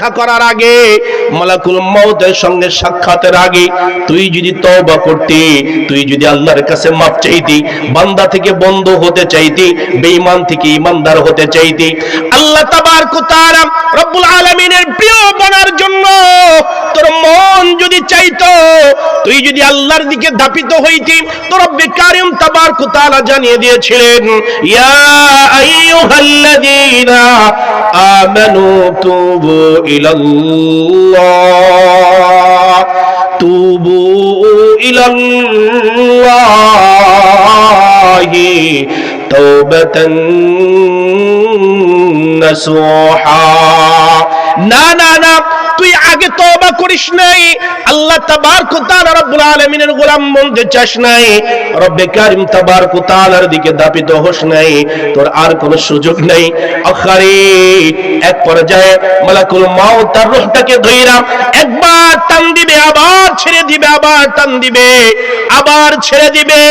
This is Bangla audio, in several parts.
দেখা করার আগে মালাকুল মউতের সঙ্গে সাক্ষাতের আগে তুই যদি তওবা করতি, তুই যদি আল্লাহর কাছে মাপ চাইতি, বান্দা থেকে বন্ধ হতে চাইতি, বেঈমান থেকে ইমানদার হতে চাইতি, আল্লাহ তাবারক তাআলা রব্বুল আলামিনের প্রিয় বনার জন্য তোর মন যদি চাইতো, তুই যদি আল্লাহর দিকে ধাপিত হইতি, তো রব্বে কারিম তাবারক তাআলা জানিয়ে দিয়েছিলেন, ইয়া আইয়ুহাল্লাযীনা আমানু তুবু ইলাল্লাহ তুবু ইলাল্লাহি তাওবাতান নাসুহা না না না তুই আগে তওবা করিস নাই। আল্লাহ তাবারক তাআলা রব্বুল আলামিনের গোলাম বলতে চাস নাই। রব্বে কারিম তাবারক তাআলার দিকে দাপিত হোস নাই। তোর আর কোনো সুযোগ নাই। আখারে, এক পর্যায়ে মালাকুল মাউত তার রূহটাকে ধইরা একবার টান দিবে, আবার ছেড়ে দিবে, আবার টান দিবে। আবার ছেড়ে দিবে।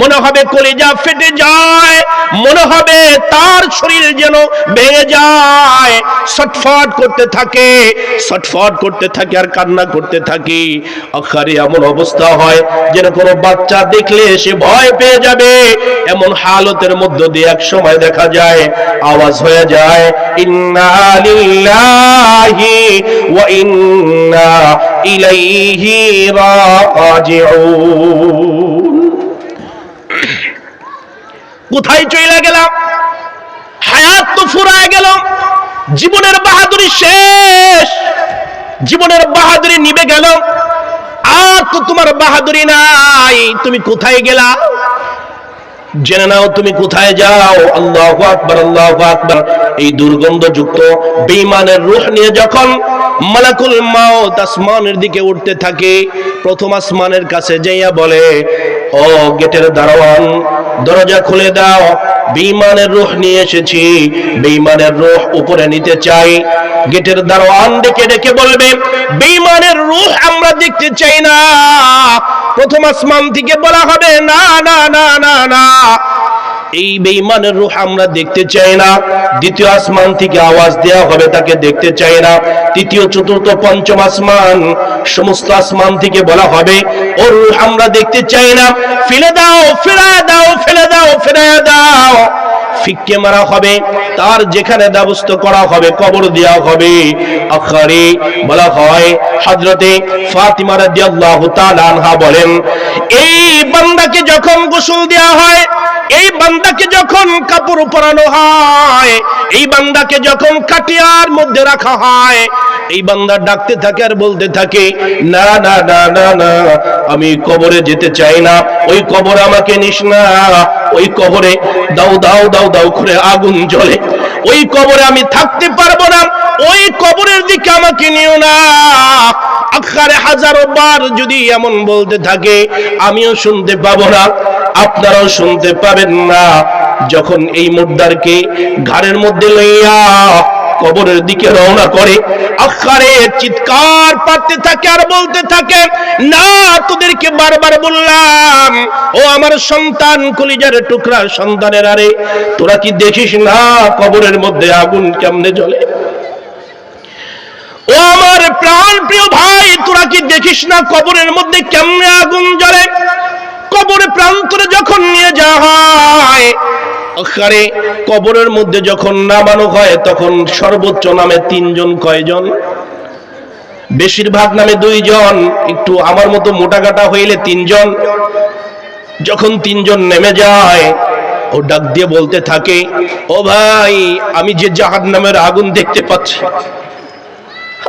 মনে হবে কলিজা ফেটে যায়, মনে হবে তার শরীর যেন ভেঙে যায়। ছটফট করতে থাকে, ছটফট করতে থাকে আর কান্না করতে থাকে। আখারে এমন অবস্থা হয় যেন কোনো বাচ্চা দেখলে সে ভয় পেয়ে যাবে। এমন হালতের মধ্য দিয়ে এক সময় দেখা যায়, আওয়াজ হয়ে যায়, ইন্না লিল্লাহি ওয়া ইন্না ইলাইহি রাজিউন। কোথায় চলে গেলাম? হায়াত তো ফুরায় গেল। জীবনের বাহাদুরি শেষ। জীবনের বাহাদুরি নিবে গেল। আর তো তোমার বাহাদুরি নাই। তুমি কোথায় গেলা? জেনে নাও তুমি কোথায় যাও। আল্লাহ আকবর আল্লাহ আকবর। এই দুর্গন্ধযুক্ত বেইমানের রুহ নিয়ে যখন মালাকুল মাও আসমানের দিকে উঠতে থাকে, প্রথম আসমানের কাছে যাইয়া বলে ও গেটের দারোয়ান, দরজা খুলে দাও। বিমানের রূহ নিয়ে এসেছি। বেইমানের রূহ উপরে নিতে চাই। গেটের দারোয়ান ডেকে ডেকে বলবে বিমানের রূহ আমরা দেখতে চাই না। প্রথম আসমান থেকে বলা হবে, না না না না না। এই বেঈমানের রূহ আমরা দেখতে চাই না। দ্বিতীয় আসমান থেকে আওয়াজ দেয়া হবে, তাকে দেখতে চাই না। তৃতীয়, চতুর্থ, পঞ্চম আসমান, সমস্ত আসমান থেকে বলা হবে, ও রূহ আমরা দেখতে চাই না। ফেলে দাও ফেরা দাও, ফেলে দাও ফেলে দাও। ফিক্কে মারা হবে, তার যেখানে ব্যবস্থা করা হবে, কবর দেওয়া হবে। আখারে বলা হয়, হযরতে ফাতিমা রাদিয়াল্লাহু তাআলা আনহা বলেন, এই বান্দাকে যখন গোসল দেওয়া হয়, এই বান্দাকে যখন কাপড় পরানো হয় এই বান্দাকে যখন কাটিয়ার মধ্যে রাখা হয়, এই বান্দা ডাকতে থাকে আর বলতে থাকে, না না না না না, আমি কবরে যেতে চাই না, ওই কবর আমাকে নিস না, ওই কবরে দাও দাও দাও দাও করে আগুন জ্বলে, ওই কবরে আমি থাকতে পারব না, ওই কবরের দিকে আমাকে নিও না। আখারে হাজারো বার যদি এমন বলতে থাকে, আমিও শুনতে পাবো না। আপনারাও শুনতে পাবেন না। যখন এই মুদ্দারকে ঘাড়ের মধ্যে লইয়া কবরের দিকে রওনা করে আখারে চিৎকার পারতে থাকে আর বলতে থাকে, না, তোদেরকে বারবার বললাম, ও আমার সন্তান, কলিজার টুকরা সন্তানের আরে, তোরা কি দেখিস না কবরের মধ্যে আগুন কেমনে জ্বলে? ও আমার প্রাণ প্রিয় ভাই, তোরা কি দেখিস না কবরের মধ্যে কেমনে আগুন জ্বলে? কবরে প্রান্তরে যখন নিয়ে যাওয়া হয় কবরের মধ্যে যখন নামানো হয়, তখন সর্বোচ্চ নামে তিনজন কয়জন? বেশিরভাগ নামে দুইজন, একটু আমার মতো মোটা কাটা হইলে তিনজন। যখন তিনজন নেমে যায়, ও ডাক দিয়ে বলতে থাকে, ও ভাই, আমি যে জাহাদ নামের আগুন দেখতে পাচ্ছি,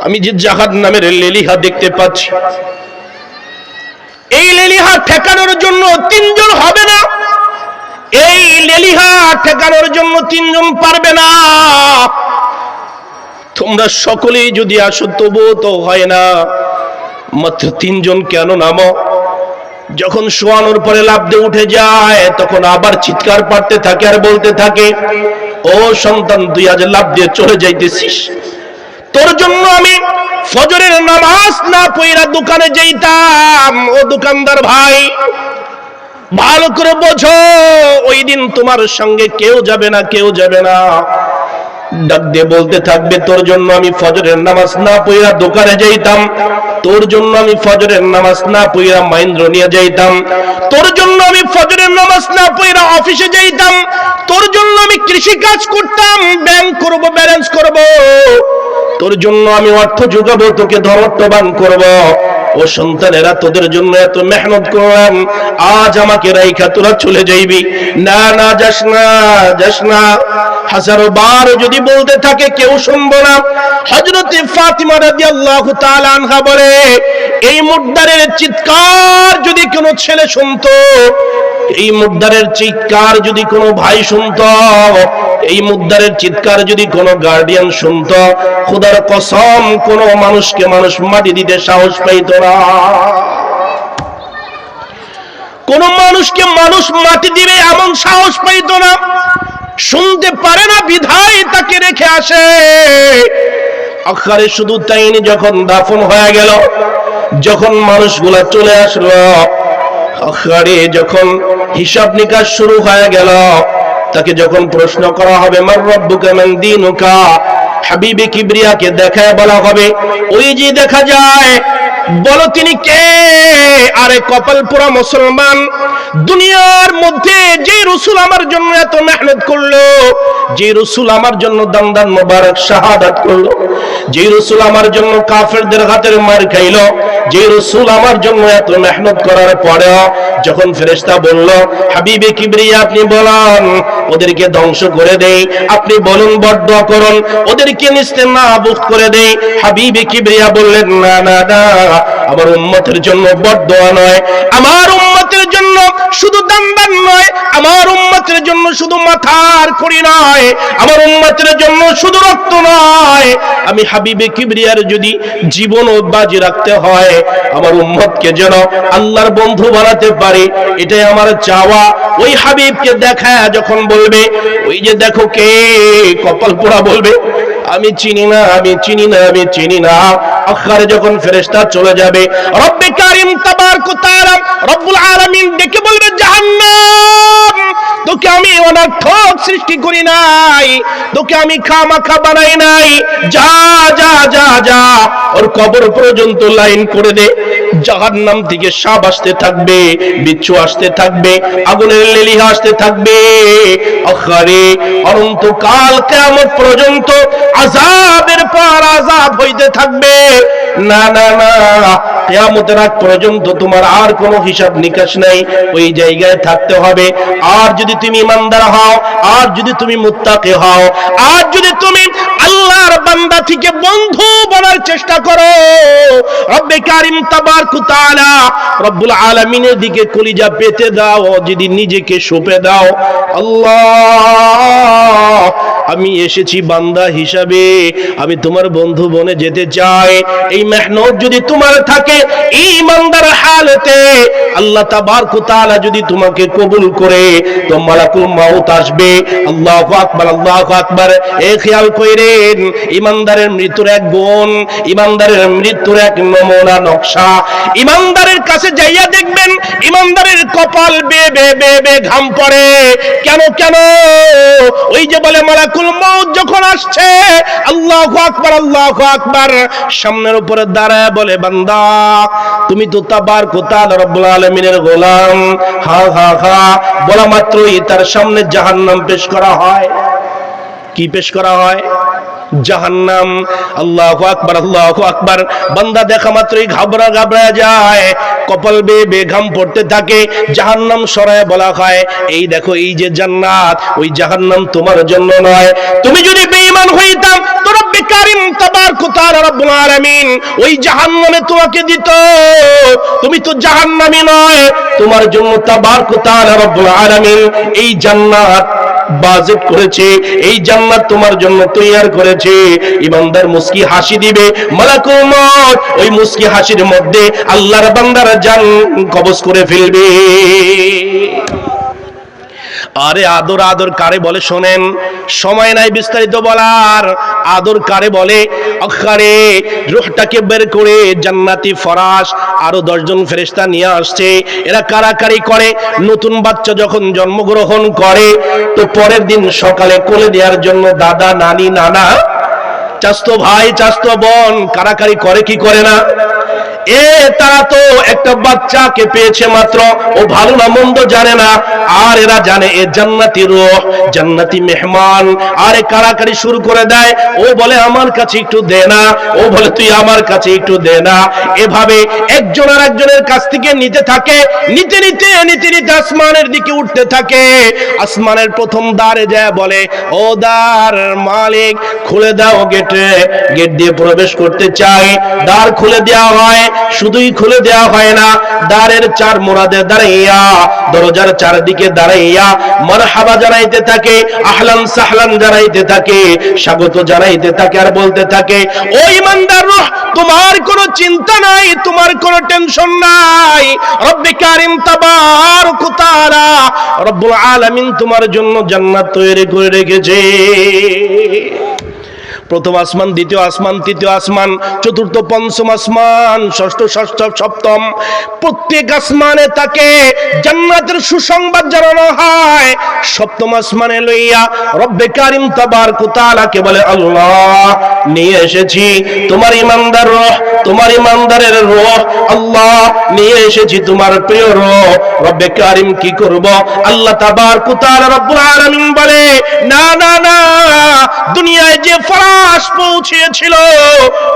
আমি যে জাহাদ নামের লেলিহা দেখতে পাচ্ছি এই লেলিহা ঠেকানোর জন্য তিনজন হবে না। এই লেলিহা ঠেকানোর জন্য তিনজন পারবে না। তোমরা সকলেই যদি আসো, তবুও তো হয় না। মাত্র তিনজন কেন নামো? যখন শোয়ানোর পরে লাভ দিয়ে উঠে যায়, তখন আবার চিৎকার পারতে থাকে আর বলতে থাকে, ও সন্তান, তুই আজ লাভ দিয়ে চলে যাইতেছিস। তোর জন্য আমি ফজরের নামাজ না পইরা দোকানে যাইতাম। ও দোকানদার ভাই, ভালো করে বোঝো, ওই দিন তোমার সঙ্গে কেউ যাবে না, কেউ যাবে না। ডাক দিয়ে বলতে থাকবে, তোর জন্য আমি ফজরের নামাজ না পইরা দোকানে যাইতাম। তোর জন্য আমি ফজরের নামাজ না পইরা মাইন্দ্র নিয়ে যাইতাম। তোর জন্য আমি ফজরের নামাজ না পইরা অফিসে যাইতাম। তোর জন্য আমি কৃষি কাজ করতাম, ব্যাংক করব, ব্যালেন্স করব। তোর জন্য আমি অর্থ যোগাবো, তোকে ধরত্ববান করব। ও সন্তানেরা, তোদের জন্য এত মেহনত করলাম, আজ আমাকে রাইখা তোরা চলে যাইবি। না না, যাস না যাস না। হাজারো বার যদি বলতে থাকে, কেউ শুনব না। হজরতে ফাতিমা রাদিয়াল্লাহু তাআলা আনহা বলে, এই মুদ্দারের চিৎকার যদি কোনো ছেলে শুনতো, এই মুদ্দারের চিৎকার যদি কোনো ভাই শুনতো এই মুদ্দারের চিৎকার যদি কোনো গার্ডিয়ান শুনতো, খোদার কসম, কোনো মানুষকে মানুষ মাটি দিতে সাহস পাইতো না। কোন মানুষকে মানুষ মাটি দিবে এমন সাহস পাইতো না। শুনতে পারে না বিধায় তাকে রেখে আসে। আখারে শুধু তাইনি যখন দাফন হয়ে গেল, যখন মানুষগুলা চলে আসলো আখারে যখন হিসাব নিকাশ শুরু হয়ে গেল তাকে যখন প্রশ্ন করা হবে, মার রব্বুকা মান দীনুকা? হাবিবে কিবরিয়াকে দেখায় বলা হবে, ওই যে দেখা যায়, বলো তিনি কে? আরে কপাল পুরা মুসলমান। দুনিয়ার মধ্যে যে রসুল আমার জন্য এত মেহনত করল, যে রসুল আমার জন্য দান মোবারক শাহাদাত করল, যে রসুল আমার জন্য কাফেরদের হাতের মার খাইলো যে রসুল আমার জন্য এত মেহনত করার পরেও যখন ফেরেস্তা বলল, হাবিবে কিবরিয়া, আপনি বলান, ওদেরকে ধ্বংস করে দেই। আপনি বলুন বড্ড করুন, ওদেরকে নিস্তে না বুক করে দেই। হাবিবে কিবরিয়া বললেন, না না না, আমার উম্মতের জন্য বড্ড নয়। আমার উম্মতের জন্য শুধু দান নয়, আমার উম্মতের জন্য শুধু মাথার করি নয়, আমার উম্মতের জন্য শুধু রক্ত নয়। আমি হাবিবে কিবরিয়ার যদি জীবন বাজি রাখতে হয়, আমার উম্মতকে যেন আল্লাহর বন্ধু বানাতে পারি, এটাই আমার চাওয়া। ওই হাবিবকে দেখা যখন বলবে, ওই যে দেখো কে? কপাল পোড়া বলবে, আমি চিনি না, আমি চিনি না, আমি চিনি না। আখারে যখন ফেরেশতা চলে যাবে, রব্বে কারিম তাবারক তাআলা রব্বুল আলামিন ডেকে বলবে, জাহান্নাম, তোকে আমি অনর্থক সৃষ্টি করি নাই, তোকে আমি খামাখা বানাই নাই। যা যা যা যা, ওর কবর পর্যন্ত লাইন করে দে। জাহান্নাম থেকে সাপ আসতে থাকবে, বিচ্ছু আসতে থাকবে, আগুনের লেলিহা আসতে থাকবে। আখারে, অনন্তকাল কিয়ামত পর্যন্ত আযাবের পর আযাব হইতে থাকবে। না না না। কিয়ামতের আগ পর্যন্ত তোমার আর কোনো হিসাব নিকাশ নাই। ওই জায়গায় থাকতে হবে। আর যদি তুমি ইমানদার হও, আর যদি তুমি মুত্তাকি হও, আর যদি তুমি আল্লাহর বান্দা থেকে বন্ধু বনার চেষ্টা করো, রব্বে কারিম তাবারক তাআলা রব্বুল আলামিনের দিকে কলিজা পেতে দাও, যদি নিজেকে সঁপে দাও। আল্লাহ আমি এসেছি বান্দা হিসাবে, আমি তোমার বন্ধু বনে যেতে চাই। এই মেহনত যদি তোমার থাকে, এই ইমানদার হালতে আল্লাহ তাবারক তাআলা যদি তোমাকে কবুল করে, তো মালাকুল মাউত আসবে। আল্লাহু আকবার আল্লাহু আকবার। এ খেয়াল কইরেন, ইমানদারের মৃত্যুর এক গুণ, ইমানদারের মৃত্যুর এক নমুনা নকশা। ইমানদারের কাছে যাইয়া দেখবেন, ইমানদারের কপাল বে বে বে বে, ঘাম পড়ে। কেন কেন? ওই যে বলে মালাকুল মউত যখন আসছে, আল্লাহু আকবার আল্লাহু আকবার, সামনের উপরে দাঁড়ায় বলে, বান্দা, তুমি তো তাবার কোতাল রব্বুল আলামিনের গোলাম? হা হা হা, বলা মাত্রই তার সামনে জাহান্নাম পেশ করা হয়। কি পেশ করা হয়? জাহান্নাম। আল্লাহু আকবার আল্লাহু আকবার। বান্দা দেখা মাত্রই ঘাবড়া ঘাবড়া যায়, কপাল বে বেঘাম পড়তে থাকে, জাহান্নাম সরায় বলা হয়, এই দেখো, এই যে জান্নাত, ওই জাহান্নাম তোমার জন্য নয়। তুমি যদি বেঈমান হইতাম তো রব্বে কারিম তাবারক তাআলা রব্বুল আলামিন ওই জাহান্নামে তোমাকে দিত। তুমি তো জাহান্নামী নয়, তোমার জন্য তাবারক তাআলা রব্বুল আলামিন এই জান্নাত বাজেট করেছে, এই জান্নাত তোমার জন্য তৈয়ার করেছে। ইমানদার মুস্কি হাসি দিবে মালাকুমত ওই মুস্কি হাসির মধ্যে আল্লাহর বান্দারা জান কবজ করে ফেলবে। আরে আদর আদর কারে বলে শোনেন? সময় নাই বিস্তারিত বলার। আদর কারে বলে? অক্ষারে রুহটাকে বের করে জান্নাতি ফরাস আরও দশজন ফেরেস্তা নিয়ে আসছে। এরা কারাকারি করে। নতুন বাচ্চা যখন জন্মগ্রহণ করে, তো পরের দিন সকালে কোলে দেওয়ার জন্য দাদা, নানি, নানা চাস্তো ভাই, চাস্তো বোন, কারাকারি করে কি করে না? এ, তারা তো একটা বাচ্চাকে পেয়েছে মাত্র, ও ভালো না, মন্দ জানে না। আর এরা জানে এ জান্নাতি রোহ, জান্নাতি মেহমান। আর এ কারাকারি শুরু করে দেয়, ও বলে, আমার কাছে একটু দে না। ও বলে, তুই আমার কাছে একটু দে না। এভাবে একজন আর একজনের কাছ থেকে নিতে থাকে, নিতে নিতে নিতে নিতে আসমানের দিকে উঠতে থাকে। আসমানের প্রথম দ্বারে যায়, বলে, ও দ্বার মালিক, খুলে দাও গেটে গেট দিয়ে প্রবেশ করতে চাই। দ্বার খুলে দেওয়া হয়, শুধুই খুলে দেওয়া হয় না, দ্বারের চার মোড়াদে দাঁড়াইয়া, দরজার চারদিকে দাঁড়াইয়া মারহাবা জানাইতে থাকে, আহলান সাহলান জানাইতে থাকে, স্বাগত জানাইতে থাকে আর বলতে থাকে, ও ইমানদার রূহ, তোমার কোনো চিন্তা নাই, তোমার কোনো টেনশন নাই। রব্বে কারিম তাবারক রব্বুল আলামিন তোমার জন্য জান্নাত তৈরি করে রেখেছে। প্রথম আসমান, দ্বিতীয় আসমান, তৃতীয় আসমান, চতুর্থ, পঞ্চম আসমান, ষষ্ঠ ষষ্ঠ, সপ্তম। প্রত্যেক আসমানে তাকে জান্নাতের সুসংবাদ জানানো হয়। সপ্তম আসমানে লইয়া রব্বে কারিম তাবার কুতালাকে বলে, আল্লাহ, নিয়ে এসেছি তোমার ইমানদার রহ, তোমার ইমানদারের রহ। আল্লাহ, নিয়ে এসেছি তোমার প্রিয় রহ। রব্বে কারিম কি করব? আল্লাহ তাবার কুতালা রব্বুল আলামিন বলে, না না না, দুনিয়ায় যে ফরাস পৌঁছেছিল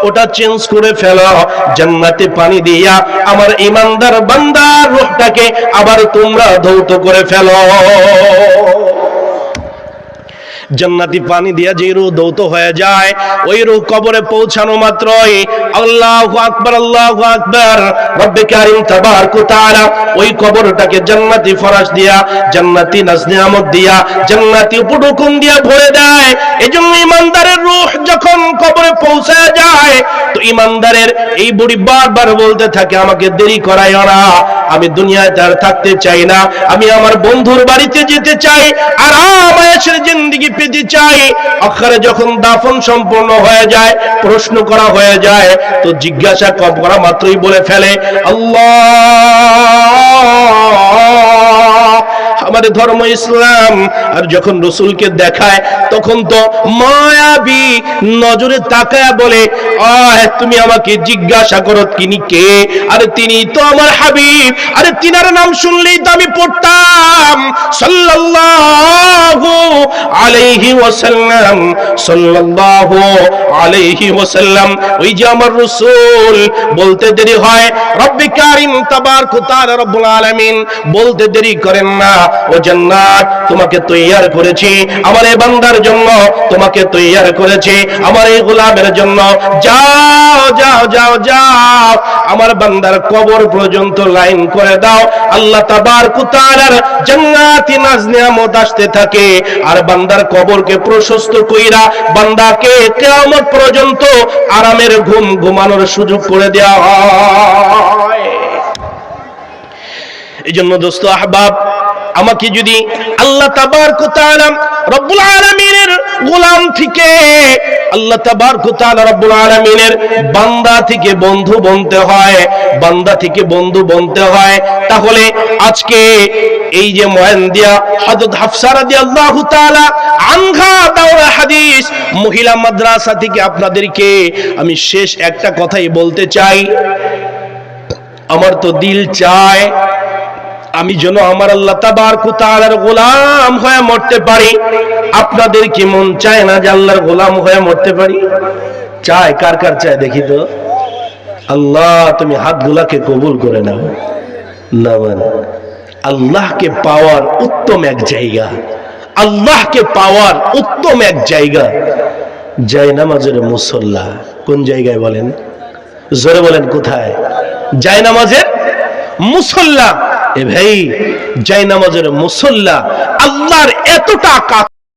ওটা চেঞ্জ করে ফেলো। জান্নাতে পানি দিয়া আমার ইমানদার বান্দার রূহটাকে আবার তোমরা ধৌত করে ফেলো। জান্নাতি পানি দিয়া যে রূহ দৌত হয়ে যায়, ওই রূহ কবরে পৌঁছানো মাত্রই আল্লাহু আকবার আল্লাহু আকবার, রব্বে কারীম তাবারক তাআলা ওই কবরটাকে জান্নাতি ফরাশ দিয়া, জান্নাতি নাজনিয়ামত দিয়া, জান্নাতি উপঢুকুন দিয়া ভরে দেয়। এজন্য ইমানদারের রূহ যখন কবরে পৌঁছে যায়, তো ইমানদারের এই বুড়ি বারবার বলতে থাকে, আমাকে দেরি করায় না, আমি দুনিয়ায় আর থাকতে চাই না, আমি আমার বন্ধুর বাড়িতে যেতে চাই আরাম জিন্দেগি পেতে চাই? আখারে যখন দাফন সম্পূর্ণ হয়ে যায়, প্রশ্ন করা হয়ে যায়, তো জিজ্ঞাসা কম করা মাত্রই বলে ফেলে, আল্লাহ! আমাদের ধর্ম ইসলাম, আর যখন রসুলকে দেখায়, তখন তো মায়াবী নজরে তাকায় বলে, আহ, তুমি আমাকে জিজ্ঞাসা করো, তিনি কে? আরে তিনি তো আমার হাবিব, আরে তিনার নাম শুনলেই তো আমি পড়তাম। সাল্লাল্লাহু আলাইহি ওয়াসাল্লাম, সাল্লাল্লাহু আলাইহি ওয়াসাল্লাম, ওই যে আমার রাসূল, বলতে দেরি হয়, রব্বি কারীম তাবারক তাআলা রব্বুল আলামিন, বলতে দেরি করেন না, ও জান্নাত, তোমাকে তৈয়ার করেছি, আমার এই বান্দার জন্য তোমাকে তৈয়ার করেছি, আমার এই গোলামের জন্য, যাও যাও যাও যাও, আমার বান্দার কবর পর্যন্ত লাইন করে দাও, আল্লাহ তাবার কুতালার জান্নাতি নাজ নিয়ামত আসতে থাকে। আর বান্দার কবরকে প্রশস্ত কইরা বান্দাকে কিয়ামত পর্যন্ত আরামের ঘুম ঘুমানোর সুযোগ করে দেওয়া এই জন্য দোস্ত আহবাব, আমাকে যদি আল্লাহ তাবারক তাআলা রব্বুল আলামিনের গোলাম থেকে, আল্লাহ তাবারক তাআলা রব্বুল আলামিনের বান্দা থেকে বন্ধু বনতে হয়, বান্দা থেকে বন্ধু বনতে হয়, তাহলে আজকে এই যে মহিলা মাদ্রাসা থেকে আপনাদেরকে আমি শেষ একটা কথাই বলতে চাই। আমার তো দিল চায় আমি যেন আমার আল্লাহ তাবারক তাআলার গোলাম হয়ে মরতে পারি। আপনাদের কি মন চায় না যে আল্লাহর গোলাম হয়ে মরতে পারি? চায়, কার কার চায় দেখি তো। আল্লাহ, তুমি হাতগুলাকে কবুল করে নাও। না মানে। আল্লাহকে পাওয়ার উত্তম এক জায়গা। আল্লাহকে পাওয়ার উত্তম এক জায়গা। যায় নামাজের মুসল্লা, কোন জায়গায় বলেন? জোরে বলেন, কোথায়? যায় নামাজের মুসল্লা। এ ভাই নামাজের মুসল্লা, আল্লাহর এতটা